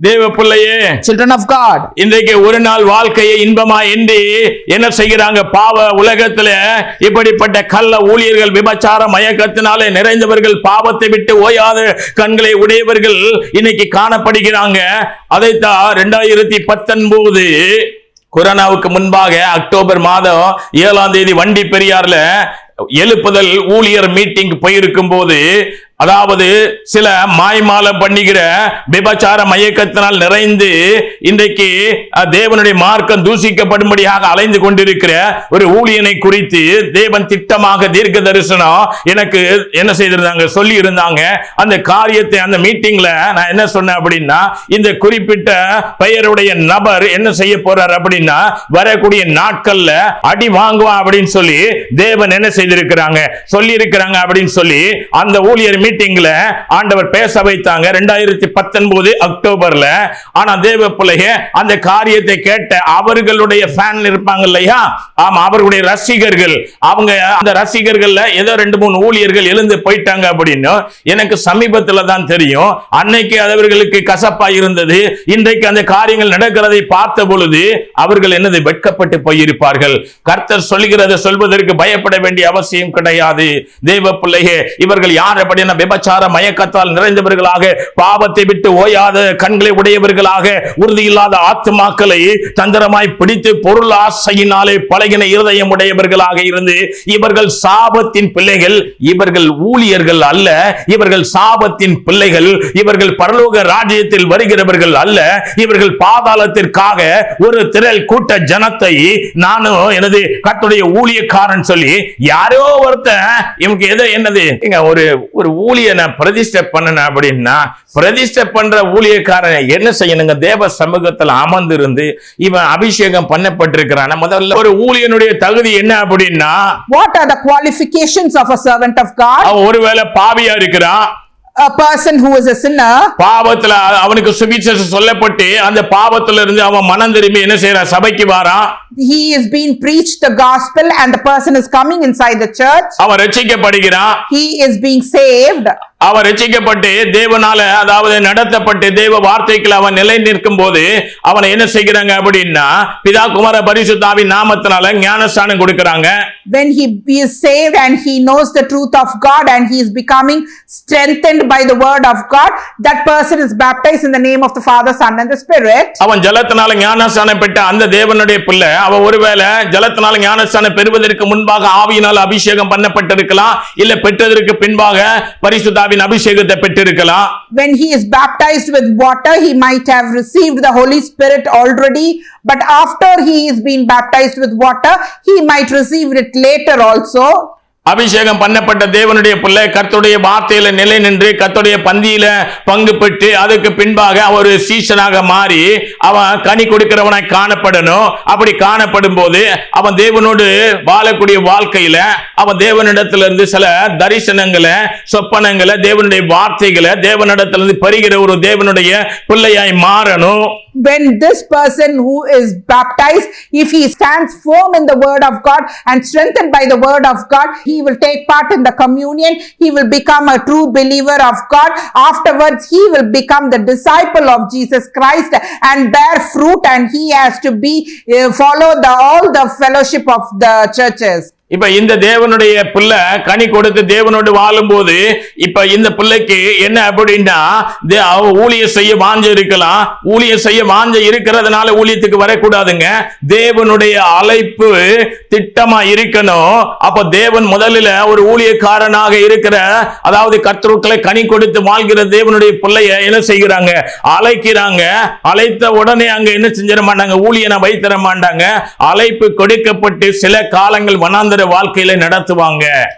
தேவ பிள்ளையே children of God. இன்றைக்கு ஒரு நாள் வாழ்க்கையை இன்பமா எண்ணி என்ன செய்கிறாங்க பாவ உலகத்துல இப்படிப்பட்ட கள்ள ஊழியர்கள் விபச்சார மயக்கத்தினாலே நிறைந்தவர்கள் பாவத்தை விட்டு ஓயாத கண்களை உடையவர்கள் இன்னைக்கு காணப்படுகிறாங்க அதைத்தான் ரெண்டாயிரத்தி பத்தொன்பது கொரோனாவுக்கு முன்பாக அக்டோபர் மாதம் ஏழாம் தேதி வண்டி பெரியார்ல எழுப்புதல் ஊழியர் மீட்டிங் போயிருக்கும் போது அதாவது சில மாய்மால பண்ணுகிற விபச்சார மயக்கத்தினால் நிறைந்து இன்றைக்கு தேவனுடைய மார்க்கம் தூசிக்கப்படும்படியாக அலைந்து கொண்டிருக்கிற ஒரு ஊழியனை குறித்து தேவன் திட்டமாக தீர்க்க தரிசனம் எனக்கு என்ன செய்திருந்தாங்க சொல்லி இருந்தாங்க அந்த காரியத்தை அந்த மீட்டிங்ல நான் என்ன சொன்னேன் அப்படின்னா இந்த குறிப்பிட்ட பெயருடைய நபர் என்ன செய்ய போறார் அப்படின்னா வரக்கூடிய நாட்கள்ல அடி வாங்குவான் அப்படின்னு சொல்லி தேவன் என்ன செய்திருக்கிறாங்க சொல்லி இருக்கிறாங்க அப்படின்னு சொல்லி அந்த ஊழியர் மீட்டிங்ல ஆண்டவர் பேச வைத்தாங்க. ரெண்டாயிரத்தி பத்தொன்பது அக்டோபர்ல. ஆனா தேவ பிள்ளைய அந்த காரியத்தை கேட்ட அவர்களுடைய ஃபேன் இருப்பாங்க இல்லையா? ஆமா அவர்களுடைய ரசிகர்கள். அவங்க அந்த ரசிகர்கள்ல ஏதோ ரெண்டு மூணு ஊழியர்கள் எழுந்து போயிட்டாங்க அப்படின்னு எனக்கு சமீபத்துல தான் தெரியும். அன்னைக்கு அவர்களுக்கு கசப்பா இருந்தது. இன்றைக்கு அந்த காரியங்கள் நடக்கிறதை பார்த்த பொழுது அவர்கள் என்னது வெட்கப்பட்டு போயிருப்பார்கள். கர்த்தர் சொல்கிறதை சொல்வதற்கு பயப்பட வேண்டிய அவசியம் கிடையாது. தெய்வ பிள்ளையே இவர்கள் யார் அப்படின்னா விபச்சார மயக்கத்தால் நிறைந்தவர்களாக பாவத்தை விட்டு ஓயாத கண்களை உடையவர்களாக உறுதியில்லாத ஆத்மாக்களை தந்திரமாய் பிடித்து பொருள் ஆசையினாலே பழகின இருதயம் உடையவர்களாக இருந்து இவர்கள் சாபத்தின் பிள்ளைகள் இவர்கள் ஊழியர்கள் அல்ல இவர்கள் சாபத்தின் பிள்ளைகள் இவர்கள் பரலோக ராஜ்யத்தில் வருகிறவர்கள் அல்ல இவர்கள் பாதாளத்திற்காக ஒரு திரள் கூட்ட ஜனத்தை நானும் எனது கத்துடைய ஊழியக்காரன் சொல்லி யார் ஒருத்தன் இவங்க எதோ என்னது? இங்க ஒரு ஒரு ஊழியனை பிரதிஷ்டை பண்ணன அப்படின்னா பிரதிஷ்டை பண்ற ஊழியக்காரன் என்ன செய்யணுங்க? தேவ சமூகத்துல அமர்ந்திருந்து இவன் அபிஷேகம் பண்ணப்பட்டிருக்கிறான். முதல்ல ஒரு ஊழியனுடைய தகுதி என்ன அப்படின்னா are the qualifications of a servant of God? அவன் ஒருவேளை பாவியா இருக்கிறான்? A person who is a sinner, பாவத்துல அவனுக்கு சுவிசேஷம் சொல்லப்பட்டு அந்த பாவத்துல இருந்து அவன் மனம் திரும்பி என்ன செய்யறான் சபைக்கு வாரான் he is being preached the gospel and the person is coming inside the church. அவன் ரட்சிக்கப்படுகிறான் He is being saved. அவன் ரட்சிக்கப்பட்டு தேவனால அதாவது நடத்தப்பட்டு தேவ வார்த்தைக்குள்ள அவன் நிலை நிற்கும் போது அவனை என்ன செய்கிறாங்க அப்படின்னா பிதா குமார பரிசுத்தாவின் நாமத்தினால ஞானஸ்தானம் கொடுக்கறாங்க When he is saved and he knows the truth of God and he is becoming strengthened by the word of God, that person is baptized in the name of the Father, Son, and the Spirit. அவன் ஜலத்தினால ஞானஸ்தானம் பெற்ற அந்த தேவனுடைய பிள்ளை அவன் ஒருவேளை ஜலத்தினால ஞானஸ்தானம் பெறுவதற்கு முன்பாக ஆவியினால் அபிஷேகம் பண்ணப்பட்டிருக்கலாம் இல்ல பெற்றதற்கு பின்பாக பரிசுத்தாவின் அபிஷேகத்தை பெற்றிருக்கலாம் When he is baptized with water, he might have received the Holy Spirit already, but after he is being baptized with water, he might receive it later also. அபிஷேகம் பண்ணப்பட்ட தேவனுடைய பிள்ளை கர்த்தருடைய வார்த்தையில நிலை நின்று கர்த்தருடைய பந்தியில பங்கு பெற்று அதுக்கு பின்பாக அவன் ஒரு சீசனாக மாறி அவன் கனி கொடுக்கிறவனாய் காணப்படணும். அப்படி காணப்படும் போது அவன் தேவனோடு வாழக்கூடிய வாழ்க்கையில அவன் தேவனிடத்திலிருந்து சில தரிசனங்களை சொப்பனங்களை தேவனுடைய வார்த்தைகளை தேவனிடத்திலிருந்து பெறுகிற ஒரு தேவனுடைய பிள்ளையாய் மாறணும். When this person who is baptized, if he stands firm in the word of God and strengthened by the word of God, he will take part in the communion. He will become a true believer of God. Afterwards, he will become the disciple of Jesus Christ and bear fruit and he has to be uh, follow the all the fellowship of the churches. இப்ப இந்த தேவனுடைய பிள்ளை கனி கொடுத்து தேவனோடு வாழும்போது இப்ப இந்த பிள்ளைக்கு என்ன அப்படின்னா தே- ஊழிய செய்ய வாஞ்ச இருக்கலாம். ஊழிய செய்ய வாஞ்ச இருக்கிறதுனால ஊழியத்துக்கு வரக்கூடாதுங்க. தேவனுடைய அழைப்பு திட்டமா இருக்கணும். அப்ப தேவன் முதலில் ஒரு ஊழியக்காரனாக இருக்கிற அதாவது கத்தருக்களை கனி கொடுத்து வாழ்கிற தேவனுடைய பிள்ளைய என்ன செய்கிறாங்க? அழைக்கிறாங்க. அழைத்த உடனே அங்க என்ன செஞ்சிட மாட்டாங்க? ஊழியனை வைத்தர மாட்டாங்க. அழைப்பு கொடுக்கப்பட்டு சில காலங்கள் சுதந்திர வாழ்க்கையில நடத்துவாங்க.